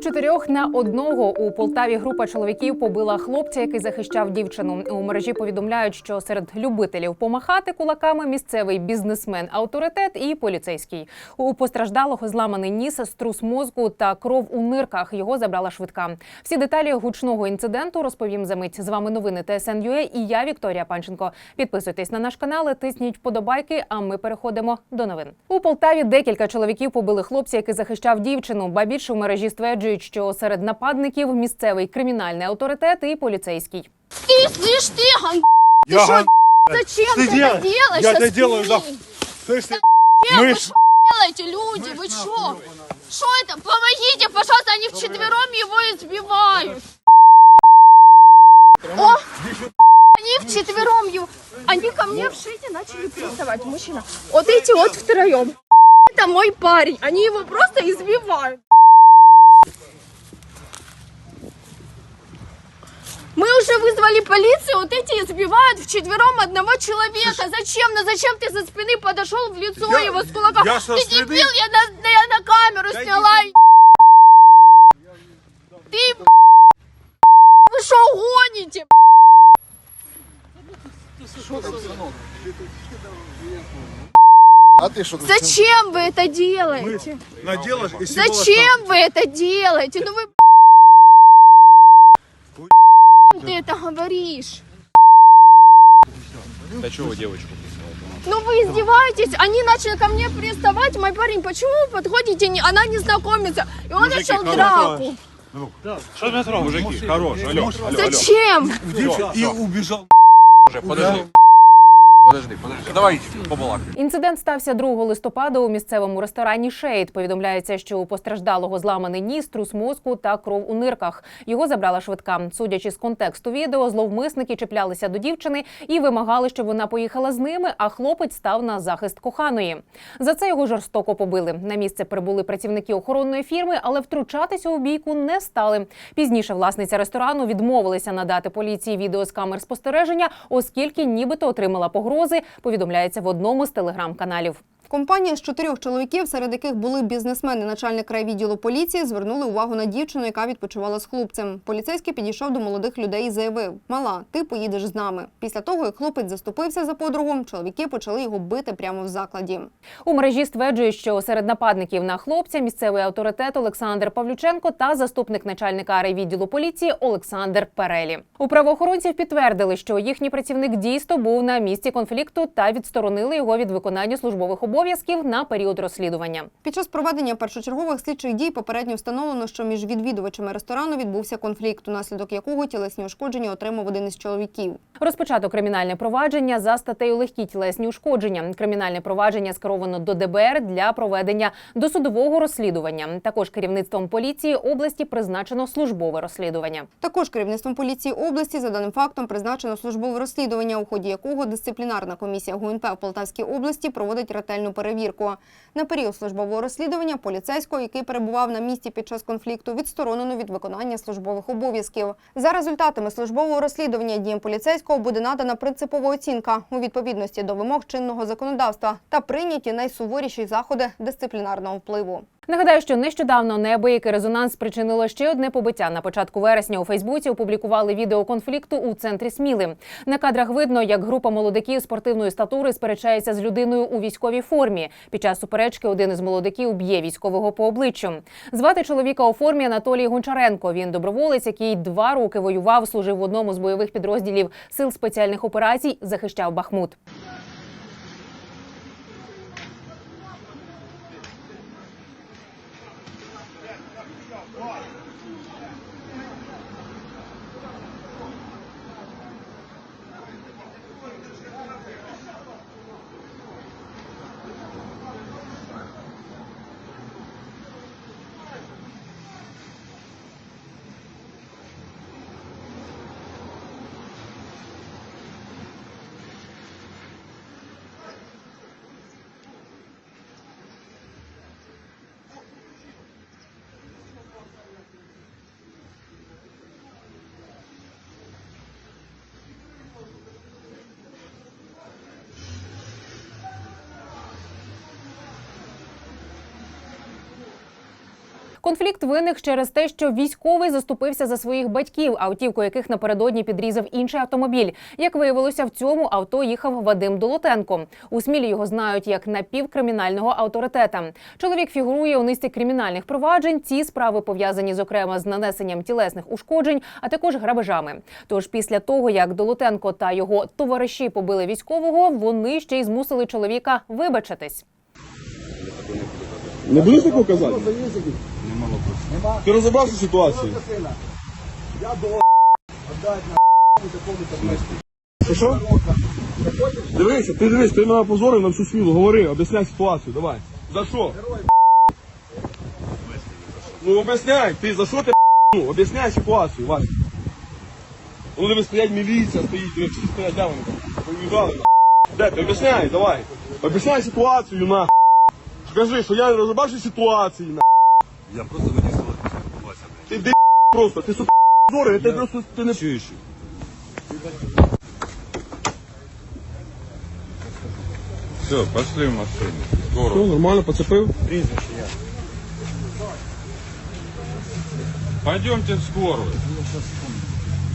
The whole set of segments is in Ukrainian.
Чотирьох на одного у Полтаві група чоловіків побила хлопця, який захищав дівчину. У мережі повідомляють, що серед любителів помахати кулаками місцевий бізнесмен, авторитет і поліцейський. У постраждалого зламаний ніс, струс мозку та кров у нирках. Його забрала швидка. Всі деталі гучного інциденту розповім за мить. З вами новини ТСН.UA і я Вікторія Панченко. Підписуйтесь на наш канал, тисніть вподобайки. А ми переходимо до новин. У Полтаві декілька чоловіків побили хлопця, який захищав дівчину. Ба більше у мережі стверджують, що серед нападників місцевий кримінальний авторитет і поліцейський. Ты, слышь, ты, ган... Я шо, ган- Зачем Ты ты это делаешь? делаешь? Я Сейчас это делаю, да. пили. Слышь, ты, Зачем? Вы мышь. что делаете, люди? Вы что? Что это? Помогите, пожалуйста, они вчетвером его избивают. О! Они вчетвером его... Они ко мне в шите начали приставать, мужчина. Вот эти вот втроем. Это мой парень. Они его просто избивают. Мы уже вызвали полицию, вот эти избивают вчетвером одного человека. Зачем? Ну зачем ты со спины подошел в лицо Я- его с кулака? я ты спины- дебил, я на, я на камеру Да сняла. Ты, вы что гоните? А ты что? Зачем вы это делаете? Зачем вы это делаете? Ну вы ты это говоришь? Да чего вы девочку Ну вы издеваетесь, они начали ко мне приставать, мой парень, почему вы подходите, не- она не знакомится, и он Мужики, начал хорошо. драку. Что меня трогать? Мужики, хорош, алло, алло, алло. Зачем? Девчонка, И убежал. Уже, подожди. Подожди, подожди. Давай побалакаємо. Інцидент стався 2 листопада у місцевому ресторані Шейд. Повідомляється, що у постраждалого зламаний ніс, трус мозку та кров у нирках. Його забрала швидка. Судячи з контексту відео, зловмисники чіплялися до дівчини і вимагали, щоб вона поїхала з ними. А хлопець став на захист коханої. За це його жорстоко побили. На місце прибули працівники охоронної фірми, але втручатися у бійку не стали. Пізніше власниця ресторану відмовилася надати поліції відео з камер спостереження, оскільки нібито отримала погрози. Повідомляється в одному з телеграм-каналів. Компанія з чотирьох чоловіків, серед яких були бізнесмени, начальник райвідділу поліції, звернули увагу на дівчину, яка відпочивала з хлопцем. Поліцейський підійшов до молодих людей і заявив: Мала, ти поїдеш з нами. Після того, як хлопець заступився за подругу, чоловіки почали його бити прямо в закладі. У мережі стверджують, що серед нападників на хлопця місцевий авторитет Олександр Павлюченко та заступник начальника райвідділу поліції Олександр Перелі. У правоохоронців підтвердили, що їхній працівник дійсно був на місці конфлікту та відсторонили його від виконання службових обов'язків на період розслідування. Під час проведення першочергових слідчих дій попередньо встановлено, що між відвідувачами ресторану відбувся конфлікт, унаслідок якого тілесні ушкодження отримав один із чоловіків. Розпочато кримінальне провадження за статтею легкі тілесні ушкодження. Кримінальне провадження скеровано до ДБР для проведення досудового розслідування. Також керівництвом поліції області призначено службове розслідування. Також керівництвом поліції області за даним фактом призначено службове розслідування, у ході якого дисциплінарна комісія ГУНП в Полтавській області проводить ретельну перевірку. На період службового розслідування поліцейського, який перебував на місці під час конфлікту, відсторонено від виконання службових обов'язків. За результатами службового розслідування діям поліцейського буде надана принципова оцінка у відповідності до вимог чинного законодавства та прийняті найсуворіші заходи дисциплінарного впливу. Нагадаю, що нещодавно неабиякий резонанс спричинило ще одне побиття. На початку вересня у Фейсбуці опублікували відео конфлікту у центрі Сміли. На кадрах видно, як група молодиків спортивної статури сперечається з людиною у військовій формі. Під час суперечки один із молодиків б'є військового по обличчю. Звати чоловіка у формі Анатолій Гончаренко. Він доброволець, який два роки воював, служив в одному з бойових підрозділів сил спеціальних операцій, захищав Бахмут. Конфлікт виник через те, що військовий заступився за своїх батьків, автівку яких напередодні підрізав інший автомобіль. Як виявилося, в цьому авто їхав Вадим Долотенко. У Смілі його знають як напівкримінального авторитета. Чоловік фігурує у низці кримінальних проваджень. Ці справи пов'язані зокрема з нанесенням тілесних ушкоджень, а також грабежами. Тож після того, як Долотенко та його товариші побили військового, вони ще й змусили чоловіка вибачитись. Не будеш такого казати? Ти розібрався в ситуації? Що, що? Дивися, ти дивись, ти мене позорив на всю світу. Говори, об'ясняй ситуацію, давай. За що? Ну об'ясняй, ти за що ти ну, об'ясняй ситуацію, Вася. Ну дивись, стоять міліція, стоїть, дивись, всі стоять, де вони там? Поїжджали. Де ти, об'ясняй, давай. Об'ясняй ситуацію, на. Скажи, що я не розібрався ситуації, на. Я просто хотів спілкуватися. Ти де просто, ти сука зорий, ти просто ти не Чуєш? Все, пошли в машину. Скоро. Все, нормально, поцепив? Пойдемте в скорую.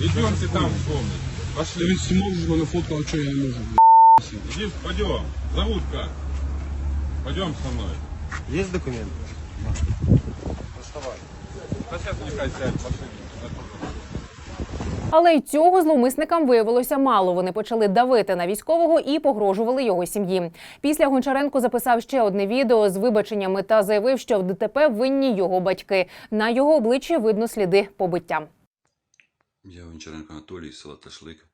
Идемте там в комнату. Пошли. Ти всі можеш мене фоткати, а чого я не можу? Иди, пойдем. Зовут как? Пойдем со мной. Є документи? Але й цього зловмисникам виявилося мало. Вони почали давити на військового і погрожували його сім'ї. Після Гончаренко записав ще одне відео з вибаченнями та заявив, що в ДТП винні його батьки. На його обличчі видно сліди побиття. Я Гончаренко Анатолій, села Ташлик.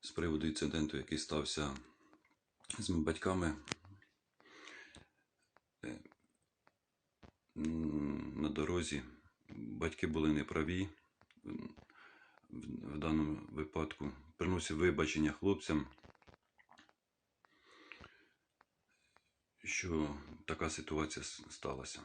З приводу інциденту, який стався з моїми батьками. Е, На дорозі батьки були неправі в- даному випадку. Приносив вибачення хлопцям, що така ситуація сталася.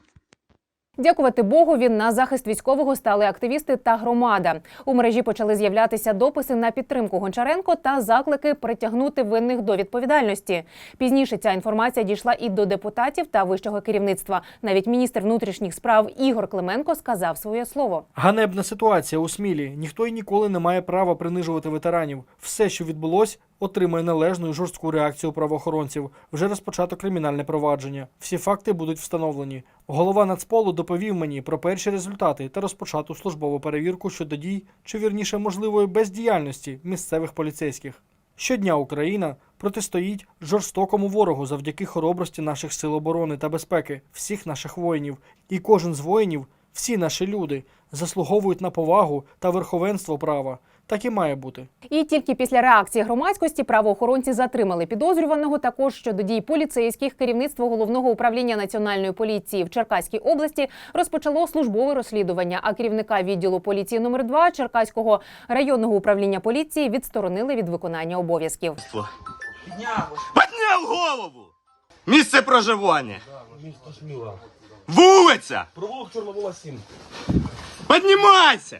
Дякувати Богові на захист військового стали активісти та громада. У мережі почали з'являтися дописи на підтримку Гончаренко та заклики притягнути винних до відповідальності. Пізніше ця інформація дійшла і до депутатів та вищого керівництва. Навіть міністр внутрішніх справ Ігор Клименко сказав своє слово. Ганебна ситуація у Смілі. Ніхто і ніколи не має права принижувати ветеранів. Все, що відбулось, отримає належну і жорстку реакцію правоохоронців. Вже розпочато кримінальне провадження. Всі факти будуть встановлені. Голова Нацполу доповів мені про перші результати та розпочату службову перевірку щодо дій, чи вірніше можливої бездіяльності місцевих поліцейських. Щодня Україна протистоїть жорстокому ворогу завдяки хоробрості наших сил оборони та безпеки, всіх наших воїнів. І кожен з воїнів, всі наші люди, заслуговують на повагу та верховенство права. Так і має бути. І тільки після реакції громадськості правоохоронці затримали підозрюваного. Також щодо дій поліцейських керівництво головного управління національної поліції в Черкаській області розпочало службове розслідування. А керівника відділу поліції номер 2 Черкаського районного управління поліції відсторонили від виконання обов'язків. Підняв голову! Місце проживання. Вулиця! Провулок Чорновола 7. Піднімайся!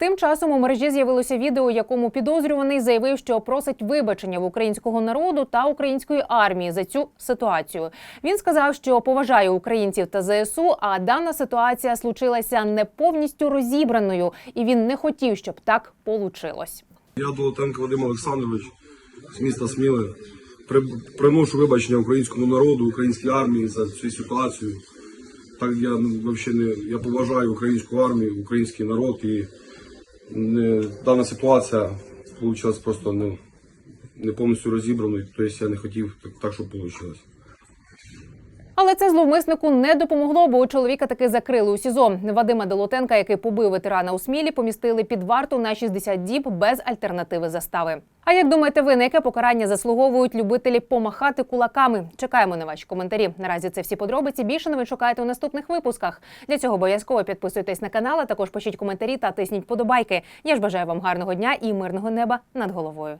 Тим часом у мережі з'явилося відео, якому підозрюваний заявив, що просить вибачення в українського народу та української армії за цю ситуацію. Він сказав, що поважає українців та ЗСУ, а дана ситуація случилася не повністю розібраною, і він не хотів, щоб так получилось. Я Долотенко Вадим Олександрович з міста Сміли. Приношу вибачення українському народу, українській армії за цю ситуацію. Так я ну, взагалі не я поважаю українську армію, український народ і дана ситуація вийшла просто не, не повністю розібраною. Тобто я не хотів так, так щоб вийшло. Але це зловмиснику не допомогло, бо у чоловіка таки закрили у СІЗО. Вадима Долотенка, який побив ветерана у Смілі, помістили під варту на 60 діб без альтернативи застави. А як думаєте ви, на яке покарання заслуговують любителі помахати кулаками? Чекаємо на ваші коментарі. Наразі це всі подробиці. Більше новин шукайте у наступних випусках. Для цього обов'язково підписуйтесь на канал, а також пишіть коментарі та тисніть подобайки. Я ж бажаю вам гарного дня і мирного неба над головою.